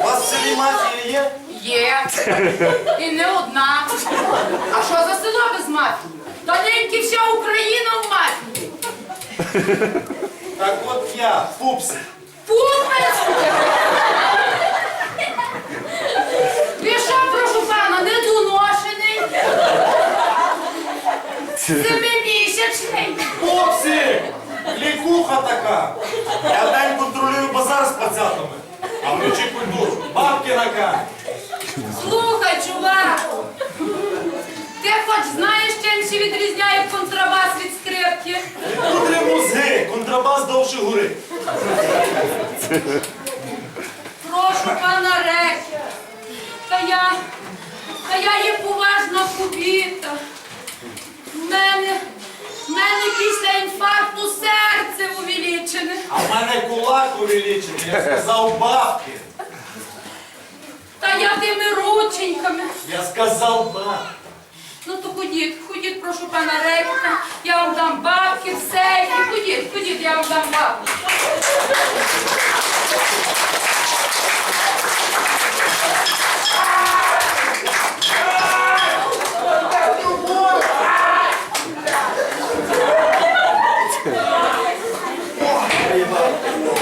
У вас в селі мафія є? Є. І не одна. А що за село без мафії? Та неньки вся Україна в мафії. Так от я, пупсик. Пупець! Ви що, прошу пана, недоношений? Семимісячний. Пупсик! Лікуха така! Я день контролюю базар з пацятами, а вночі культуру. Бабки на камінь. Слухай, чувак. Ти хоч знаєш, чим ще відрізняє контрабас від скрипки? Кудри мозги, контрабас довше гори. Прошу пана речі. Та я, та я є поважна кубіта. В мене, в мене після інфаркту серце увеличене. А в мене кулак увеличений, я сказав бабки. Та я тими рученьками. Я сказав бабки. Ну то ходіть, ходіть, прошу пана ректора, я вам дам бабки, все, і ходіть, ходіть, я вам дам бабки. От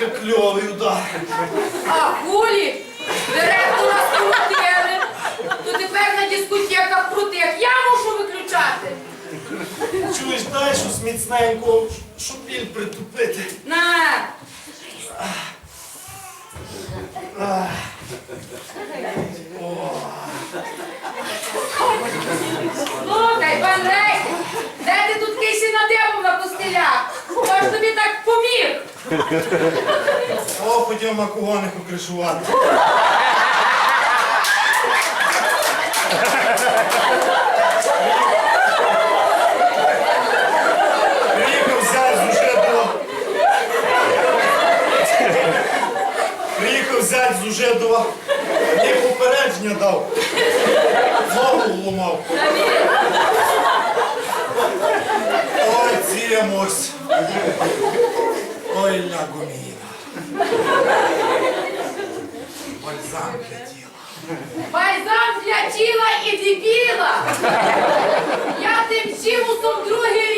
Каратістка кльовий удар. А гулі директора скрутили. То тепер на дискотеках крутих я мушу виключати. Чуєш, дай щось міцненько, щоб біль притупити. На. Слухай, пан Рей, де ти тут надивив на ж тобі так поміг? О, ходімо макогоних окришувати. Приїхав взять з Ужедова. Приїхав взять з Ужедова. Мені попередження дав. Ногу ломав. Ой, цімось. Ой, ля гуміна. Бальзам для тіла. Бальзам для тіла і дебіла. Я тим чимусом другий